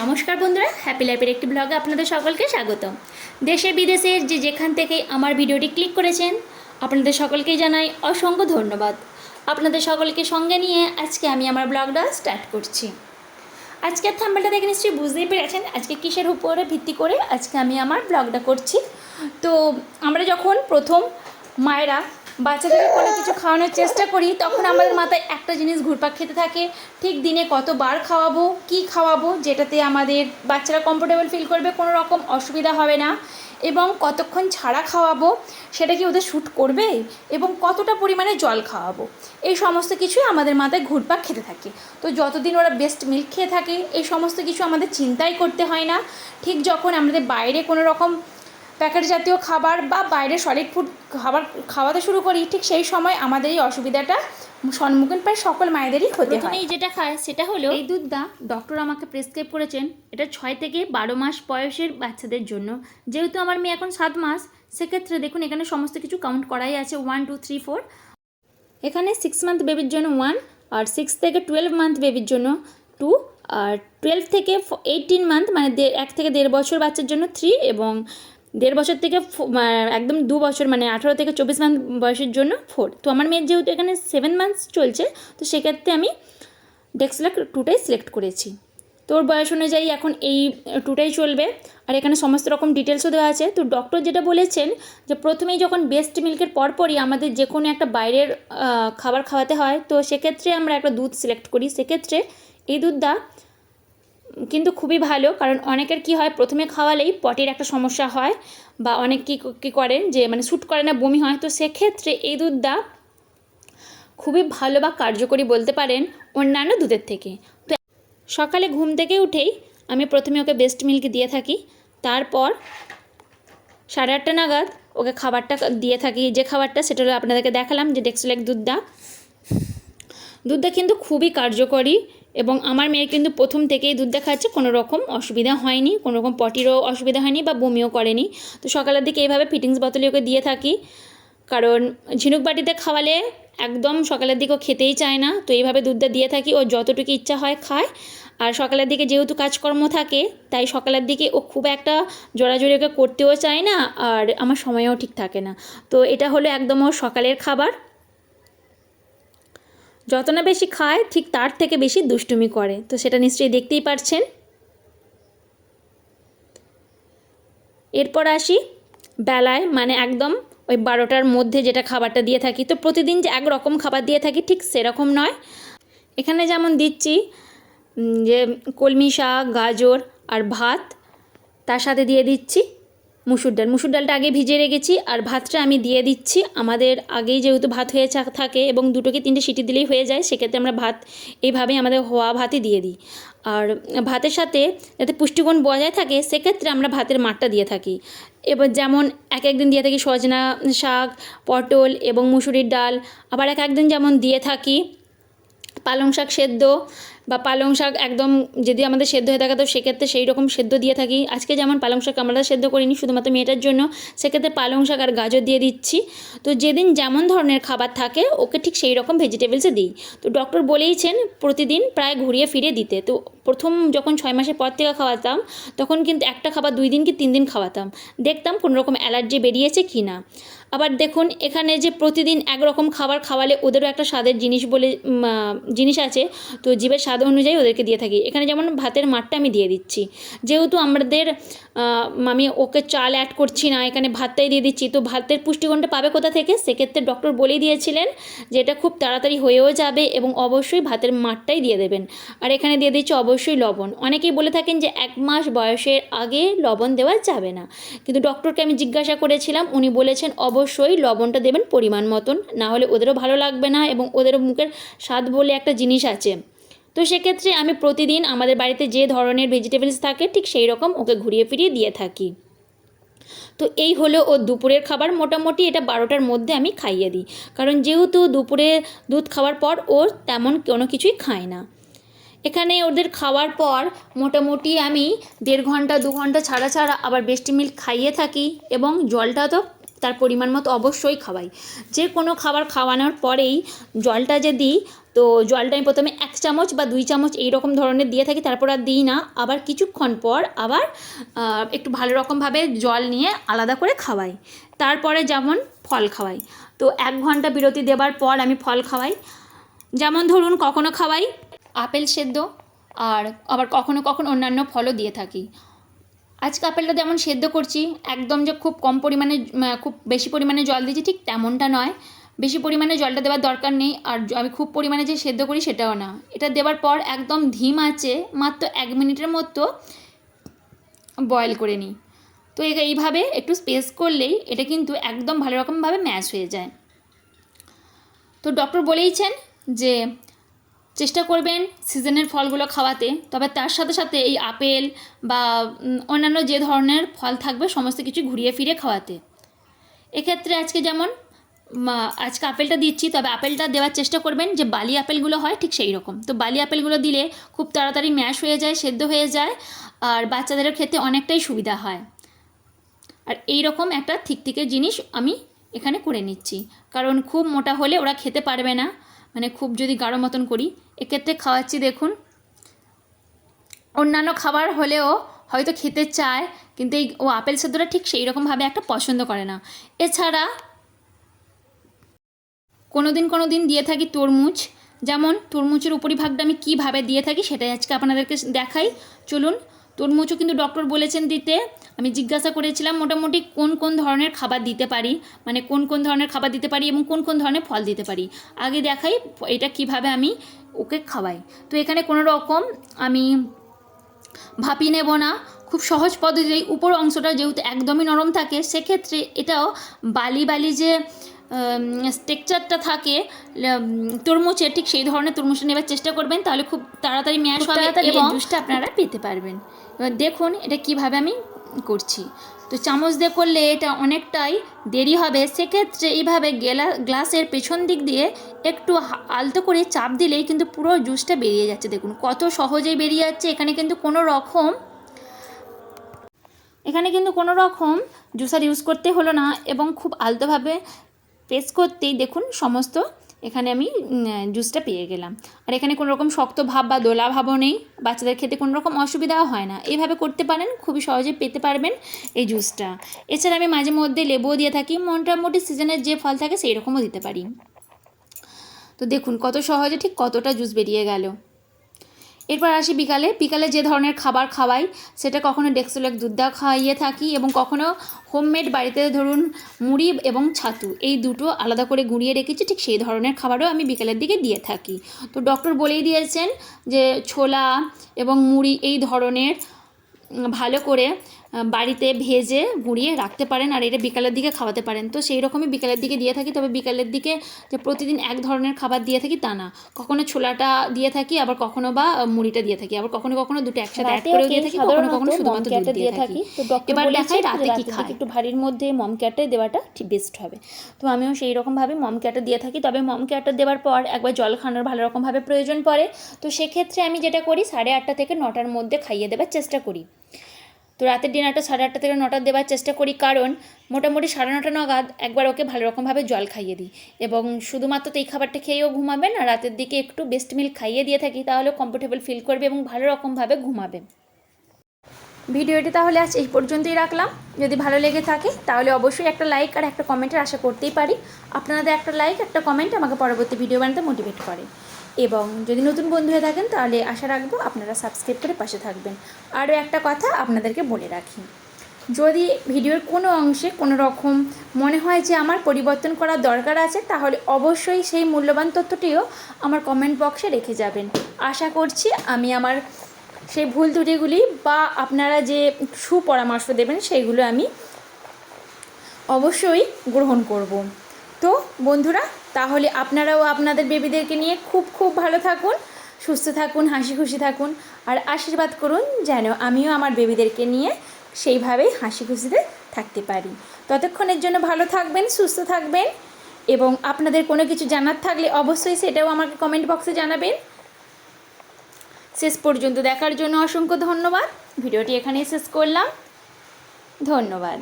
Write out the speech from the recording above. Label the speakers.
Speaker 1: নমস্কার বন্ধুরা হ্যাপি লাইফের একটি ব্লগে আপনাদের সকলকে স্বাগতম। দেশে বিদেশের যে যেখান থেকে আমার ভিডিওটি ক্লিক করেছেন, আপনাদের সকলকেই জানাই অসংখ্য ধন্যবাদ। আপনাদের সকলকে সঙ্গে নিয়ে আজকে আমি আমার ব্লগটা স্টার্ট করছি। আজকের থাম্বেলটা দেখে নিশ্চয়ই বুঝতেই পেরেছেন আজকে কিসের উপরে ভিত্তি করে আজকে আমি আমার ব্লগটা করছি। তো আমরা যখন প্রথম মায়েরা বাচ্চাদেরকে কোনো কিছু খাওয়ানোর চেষ্টা করি, তখন আমাদের মাথায় একটা জিনিস ঘুরপাক খেতে থাকে। ঠিক দিনে কতবার খাওয়াবো, কি খাওয়াবো, যেটাতে আমাদের বাচ্চারা কমফোর্টেবল ফিল করবে, কোনো রকম অসুবিধা হবে না। এবং কতক্ষণ ছাড়া খাওয়াবো, সেটা কি ওদের শ্যুট করবে? এবং কতটা পরিমাণে জল খাওয়াবো? এই সমস্ত কিছুই আমাদের মাথায় ঘুরপাক খেতে থাকে। তো যতদিন ওরা বেস্ট মিল্ক খেয়ে থাকে, এই সমস্ত কিছু আমাদের চিন্তাই করতে হয় না। ঠিক যখন আমাদের বাইরে কোনো রকম প্যাকেট জাতীয় খাবার বা বাইরে সলিড ফুড খাবার খাওয়াতে শুরু করি ঠিক সেই সময় আমাদের এই অসুবিধাটা সম্মুখীন প্রায় সকল মায়েদেরই হতে হয়।
Speaker 2: এই যেটা খায় সেটা হলো
Speaker 1: এই দুধটা ডক্টর আমাকে প্রেসক্রাইব করেছেন এটা ছয় থেকে বারো মাস বয়সের বাচ্চাদের জন্য। যেহেতু আমার মেয়ে এখন সাত মাস সেক্ষেত্রে দেখুন এখানে সমস্ত কিছু কাউন্ট করাই আছে ওয়ান টু থ্রি ফোর এখানে সিক্স মান্থ বেবির জন্য ওয়ান আর সিক্স থেকে টুয়েলভ মান্থ বেবির জন্য টু আর টুয়েলভ থেকে এইটিন মান্থ মানে এক থেকে দেড় বছর বাচ্চার জন্য থ্রি এবং দেড় বছর থেকে একদম দু বছর মানে আঠারো থেকে চব্বিশ মান্থ বয়সের জন্য ফোর তো আমার মেয়ের যেহেতু এখানে সেভেন মান্থস চলছে, তো সেক্ষেত্রে আমি ডেক্সলাক টুটাই সিলেক্ট করেছি। তোর বয়স অনুযায়ী এখন এই টুটাই চলবে। আর এখানে সমস্ত রকম ডিটেলসও দেওয়া আছে। তো ডক্টর যেটা বলেছেন যে প্রথমেই যখন বেস্ট মিল্কের পরপরই আমাদের যে কোনো একটা বাইরের খাবার খাওয়াতে হয়, তো সেক্ষেত্রে আমরা একটা দুধ সিলেক্ট করি। সেক্ষেত্রে এই দুধটা কিন্তু খুবই ভালো, কারণ অনেকের কি হয়, প্রথমে খাওয়ালেই পটির একটা সমস্যা হয় বা অনেক কী কী করেন যে মানে শ্যুট করে না, বমি হয়, তো সেক্ষেত্রে এই দুধটা খুবই ভালো বা কার্যকরী বলতে পারেন অন্যান্য দুধের থেকে। তো সকালে ঘুম থেকে উঠেই আমি প্রথমে ওকে বেস্ট মিল্ক দিয়ে থাকি, তারপর সাড়ে আটটা নাগাদ ওকে খাবারটা দিয়ে থাকি। যে খাবারটা, সেটা হলো আপনাদেরকে দেখালাম যে ডেক্সোলেক দুধটা। দুধটা কিন্তু খুবই কার্যকরী এবং আমার মেয়ের কিন্তু প্রথম থেকেই দুধটা খাচ্ছে কোনো রকম অসুবিধা হয়নি, কোনো রকম পটিরও অসুবিধা হয়নি বা বমিও করেনি। তো সকালের দিকে এইভাবে ফিটিংস বোতলে ওকে দিয়ে থাকি। কারণ ঝিনুক বাটিতে খাওয়ালে একদম সকালের দিকে ও খেতেই চায় না, তো এইভাবে দুধটা দিয়ে থাকি, ও যতটুকু ইচ্ছা হয় খায়। আর সকালের দিকে যেহেতু কাজকর্ম থাকে, তাই সকালের দিকে ও খুব একটা জোড়াজোড়ি ওকে করতেও চায় না, আর আমার সময়ও ঠিক থাকে না। তো এটা হলো একদম ওর সকালের খাবার। যত না বেশি খায়, ঠিক তার থেকে বেশি দুষ্টুমি করে। তো সেটা নিশ্চয়ই দেখতেই পারছেন। এরপর আসি বেলায় মানে একদম ওই বারোটার মধ্যে যেটা খাবারটা দিয়ে থাকি। তো প্রতিদিন যে একরকম খাবার দিয়ে থাকি, ঠিক সেরকম নয়। এখানে যেমন দিচ্ছি যে কলমি শাক, গাজর আর ভাত, তার সাথে দিয়ে দিচ্ছি। মুসুর ডাল। মুসুর ডালটা আগে ভিজিয়ে রেখেছি আর ভাতটা আমি দিয়ে দিচ্ছি। আমাদের আগেই যেহেতু ভাত হয়ে থাকে এবং দুটোকে তিনটে সিটি দিলেই হয়ে যায়, সেক্ষেত্রে আমরা ভাত এইভাবেই আমাদের হওয়া ভাতই দিয়ে দিই। আর ভাতের সাথে যাতে পুষ্টিগুণ বজায় থাকে, সেক্ষেত্রে আমরা ভাতের মাঠটা দিয়ে থাকি। এবার যেমন এক একদিন দিয়ে থাকি সজনা শাক, পটল এবং মুসুরির ডাল। আবার এক একদিন যেমন দিয়ে থাকি, পালং শাক সেদ্ধ বা পালং শাক একদম যদি আমাদের সেদ্ধ হয়ে থাকে, তো সেক্ষেত্রে সেই রকম সেদ্ধ দিয়ে থাকি। আজকে যেমন পালং শাক আমরা সেদ্ধ করিনি, শুধুমাত্র মেয়েটার জন্য, সেক্ষেত্রে পালং শাক আর গাজর দিয়ে দিচ্ছি। তো যেদিন যেমন ধরনের খাবার থাকে, ওকে ঠিক সেই রকম ভেজিটেবলসে দিই। তো ডক্টর বলেইছেন প্রতিদিন প্রায় ঘুরিয়ে ফিরে দিতে। তো প্রথম যখন ছয় মাসের পর থেকে খাওয়াতাম, তখন কিন্তু একটা খাবার দুই দিন কি তিন দিন খাওয়াতাম। দেখতাম কোনো রকম অ্যালার্জি বেরিয়েছে কি না। আবার দেখুন, এখানে যে প্রতিদিন একরকম খাবার খাওয়ালে ওদেরও একটা স্বাদের জিনিস বলে জিনিস আছে। তো জীবের স্বাদ অনুযায়ী ওদেরকে দিয়ে থাকি। এখানে যেমন ভাতের মাঠটা আমি দিয়ে দিচ্ছি। যেহেতু আমাদের আমি ওকে চাল অ্যাড করছি না, এখানে ভাতটাই দিয়ে দিচ্ছি, তো ভাতের পুষ্টিগুণটা পাবে কোথা থেকে? সেক্ষেত্রে ডক্টর বলেই দিয়েছিলেন যে এটা খুব তাড়াতাড়ি হয়েও যাবে এবং অবশ্যই ভাতের মাঠটাই দিয়ে দেবেন। আর এখানে দিয়ে দিচ্ছি অবশ্যই লবণ। অনেকেই বলে থাকেন যে এক মাস বয়সের আগে লবণ দেওয়া যাবে না। কিন্তু ডক্টরকে আমি জিজ্ঞাসা করেছিলাম, উনি বলেছেন অবশ্যই লবণটা দেবেন পরিমাণ মতন, না হলে ওদেরও ভালো লাগবে না এবং ওদেরও মুখের স্বাদ বলে একটা জিনিস আছে। তো সেক্ষেত্রে আমি প্রতিদিন আমাদের বাড়িতে যে ধরনের ভেজিটেবলস থাকে, ঠিক সেই রকম ওকে ঘুরিয়ে ফিরিয়ে দিয়ে থাকি। তো এই হলো ও দুপুরের খাবার। মোটামুটি এটা বারোটার মধ্যে আমি খাইয়ে দিই। কারণ যেহেতু দুপুরে দুধ খাওয়ার পর ও তেমন কোনো কিছুই খায় না। এখানে ওদের খাওয়ার পর মোটামুটি আমি দেড় ঘণ্টা, দু ঘণ্টা ছাড়া ছাড়া আবার বেস্টি মিল্ক খাইয়ে থাকি এবং জলটা তো তার পরিমাণ মতো অবশ্যই খাওয়াই। যে কোনো খাবার খাওয়ানোর পরেই জলটা যদি তো জলটা আমি প্রথমে এক চামচ বা দুই চামচ এই রকম ধরনের দিয়ে থাকি, তারপর আর দিই না। আবার কিছুক্ষণ পর আবার একটু ভালো রকমভাবে জল নিয়ে আলাদা করে খাওয়াই। তারপরে যেমন ফল খাওয়াই। তো এক ঘণ্টা বিরতি দেবার পর আমি ফল খাওয়াই। যেমন ধরুন কখনো খাওয়াই আপেল সেদ্ধ, আর আবার কখনো কখনো অন্যান্য ফলও দিয়ে থাকি। আজকে আপেলটা যেমন সেদ্ধ করছি, একদম যে খুব কম পরিমাণে খুব বেশি পরিমাণে জল দিয়েছি ঠিক তেমনটা নয়। বেশি পরিমাণে জলটা দেওয়ার দরকার নেই, আর আমি খুব পরিমাণে যে সেদ্ধ করি সেটাও না। এটা দেওয়ার পর একদম ধিম আছে, মাত্র এক মিনিটের মতো বয়েল করে নিই। তো এইভাবে একটু স্পেস করলেই এটা কিন্তু একদম ভালো রকমভাবে ম্যাশ হয়ে যায়। তো ডক্টর বলেইছেন যে চেষ্টা করবেন সিজনের ফলগুলো খাওয়াতে, তবে তার সাথে সাথে এই আপেল বা অন্যান্য যে ধরনের ফল থাকবে সমস্ত কিছু ঘুরিয়ে ফিরে খাওয়াতে। এক্ষেত্রে আজকে যেমন আজকে আপেলটা দিচ্ছি, তবে আপেলটা দেওয়ার চেষ্টা করবেন যে বালি আপেলগুলো হয় ঠিক সেই রকম। তো বালি আপেলগুলো দিলে খুব তাড়াতাড়ি ম্যাশ হয়ে যায়, সেদ্ধ হয়ে যায়, আর বাচ্চাদের খেতে অনেকটাই সুবিধা হয়। আর এই রকম একটা থিকথিকে জিনিস আমি এখানে করে নিচ্ছি। কারণ খুব মোটা হলে ওরা খেতে পারবে না। মানে খুব যদি গাঢ় মতন করি, এক্ষেত্রে খাওয়াচ্ছি দেখুন। অন্যান্য খাবার হলেও হয়তো খেতে চায়, কিন্তু এই ও আপেল সেদ্ধটা ঠিক সেই রকমভাবে একটা পছন্দ করে না। এছাড়া কোনো দিন কোনো দিন দিয়ে থাকি তরমুজ। যেমন তরমুজের উপরিভাগটা আমি কীভাবে দিয়ে থাকি সেটাই আজকে আপনাদেরকে দেখাই। চলুন, তরমুজও কিন্তু ডক্টর বলেছেন দিতে। আমি জিজ্ঞাসা করেছিলাম মোটামুটি কোন কোন ধরনের খাবার দিতে পারি মানে কোন কোন ধরনের খাবার দিতে পারি এবং কোন কোন ধরনের ফল দিতে পারি। আগে দেখাই এটা কীভাবে আমি ওকে খাওয়াই। তো এখানে কোনো রকম আমি ভাপি নেব না। খুব সহজ পদ্ধতিতেই উপর অংশটা যেহেতু একদমই নরম থাকে, সেক্ষেত্রে এটাও বালি বালি যে স্ট্রেকচারটা থাকে উম, তরমুজের ঠিক সেই ধরনের তরমুজটা নেবার চেষ্টা করবেন তাহলে খুব তাড়াতাড়ি ম্যাশ হবে এবং জুসটা আপনারা পেতে পারবেন। এবার দেখুন এটা কীভাবে আমি করছি। তো চামচ দিয়ে করলে এটা অনেকটাই দেরি হবে সেক্ষেত্রে এইভাবে গেলা গ্লাসের পেছন দিক দিয়ে একটু আলতো করে চাপ দিলেই কিন্তু পুরো জুসটা বেরিয়ে যাচ্ছে। দেখুন কত সহজেই বেরিয়ে যাচ্ছে এখানে কিন্তু কোনো রকম এখানে কিন্তু কোনো রকম জুসার ইউজ করতে হলো না এবং খুব আলতোভাবে প্রেস করতেই দেখুন সমস্ত এখানে আমি জুসটা পেয়ে গেলাম। আর এখানে কোনো রকম শক্ত ভাব বা দোলা ভাবও নেই। বাচ্চাদের খেতে কোনো রকম অসুবিধাও হয় না। এইভাবে করতে পারেন, খুবই সহজে পেতে পারবেন এই জুসটা এছাড়া আমি মাঝে মধ্যে লেবুও দিয়ে থাকি। মোটামুটি সিজনের যে ফল থাকে সেই রকমও দিতে পারি। তো দেখুন কত সহজে ঠিক কতটা জুস বেরিয়ে গেল। এরপর আসি বিকালে। বিকালে যে ধরনের খাবার খাওয়াই, সেটা কখনো ডেক্সোলেক দুধ দা খাইয়ে থাকি এবং কখনো হোমমেড বাড়িতে ধরুন মুড়ি এবং ছাতু, এই দুটো আলাদা করে গুঁড়িয়ে রেখেছি, ঠিক সেই ধরনের খাবারও আমি বিকালের দিকে দিয়ে থাকি। তো ডক্টর বলেই দিয়েছেন যে ছোলা এবং মুড়ি এই ধরনের ভালো করে বাড়িতে ভেজে গুঁড়িয়ে রাখতে পারেন আর এটা বিকালের দিকে খাওয়াতে পারেন। তো সেই রকমই বিকালের দিকে দিয়ে থাকি তবে বিকালের দিকে যে প্রতিদিন এক ধরনের খাবার দিয়ে থাকি তা না। কখনো ছোলাটা দিয়ে থাকি আবার কখনো বা মুড়িটা দিয়ে থাকি। আবার কখনো কখনো দুটো একসাথে অ্যাড করেও দিয়ে থাকি কখনো কখনো শুধুমাত্র দুধ দিয়ে থাকি। এবার দেখাই রাতে কি খাই
Speaker 2: একটু ভারীর মধ্যে মম কেয়ারটাই দেওয়াটা ঠিক বেস্ট হবে। তো আমিও সেই রকমভাবে মম কেয়ারটা দিয়ে থাকি তবে মম কেয়ারটা দেওয়ার পর একবার জল খাওয়ানোর ভালো রকমভাবে প্রয়োজন পড়ে। তো সেক্ষেত্রে আমি যেটা করি সাড়ে আটটা থেকে নটার মধ্যে খাইয়ে দেওয়ার চেষ্টা করি। তো রাতের ডিনারটা সাড়ে আটটা থেকে নটা দেওয়ার চেষ্টা করি, কারণ মোটামুটি সাড়ে নটা নাগাদ একবার ওকে ভালো রকমভাবে জল খাইয়ে দিই। এবং শুধুমাত্র তো এই খাবারটা খেয়েও ঘুমাবেন আর রাতের দিকে একটু বেস্ট মিল খাইয়ে দিয়ে থাকি, তাহলে কমফোর্টেবল ফিল করবে এবং ভালো রকমভাবে ঘুমাবে। ভিডিওটি তাহলে আজ এই পর্যন্তই রাখলাম। যদি ভালো লেগে থাকে, তাহলে অবশ্যই একটা লাইক আর একটা কমেন্টের আশা করতেই পারি। আপনাদের একটা লাইক একটা কমেন্ট আমাকে পরবর্তী ভিডিও বানাতে মোটিভেট করে। এবং যদি নতুন বন্ধু হয়ে থাকেন, তাহলে আশা রাখব আপনারা সাবস্ক্রাইব করে পাশে থাকবেন। আরও একটা কথা আপনাদেরকে বলে রাখি। যদি ভিডিওর কোনো অংশে কোনো রকম মনে হয় যে আমার পরিবর্তন করার দরকার আছে, তাহলে অবশ্যই সেই মূল্যবান তথ্যটিও আমার কমেন্ট বক্সে রেখে যাবেন। আশা করছি আমি আমার সেই ভুল ত্রুটিগুলি বা আপনারা যে সুপরামর্শ দেবেন সেইগুলো আমি অবশ্যই গ্রহণ করব। তো বন্ধুরা তাহলে আপনারাও আপনাদের বেবিদেরকে নিয়ে খুব খুব ভালো থাকুন, সুস্থ থাকুন, হাসি খুশি থাকুন, আর আশীর্বাদ করুন যেন আমিও আমার বেবিদেরকে নিয়ে সেইভাবেই হাসি খুশিতে থাকতে পারি। ততক্ষণের জন্য ভালো থাকবেন, সুস্থ থাকবেন এবং আপনাদের কোনো কিছু জানার থাকলে অবশ্যই সেটাও আমাকে কমেন্ট বক্সে জানাবেন। শেষ পর্যন্ত দেখার জন্য অসংখ্য ধন্যবাদ। ভিডিওটি এখানেই শেষ করলাম। ধন্যবাদ।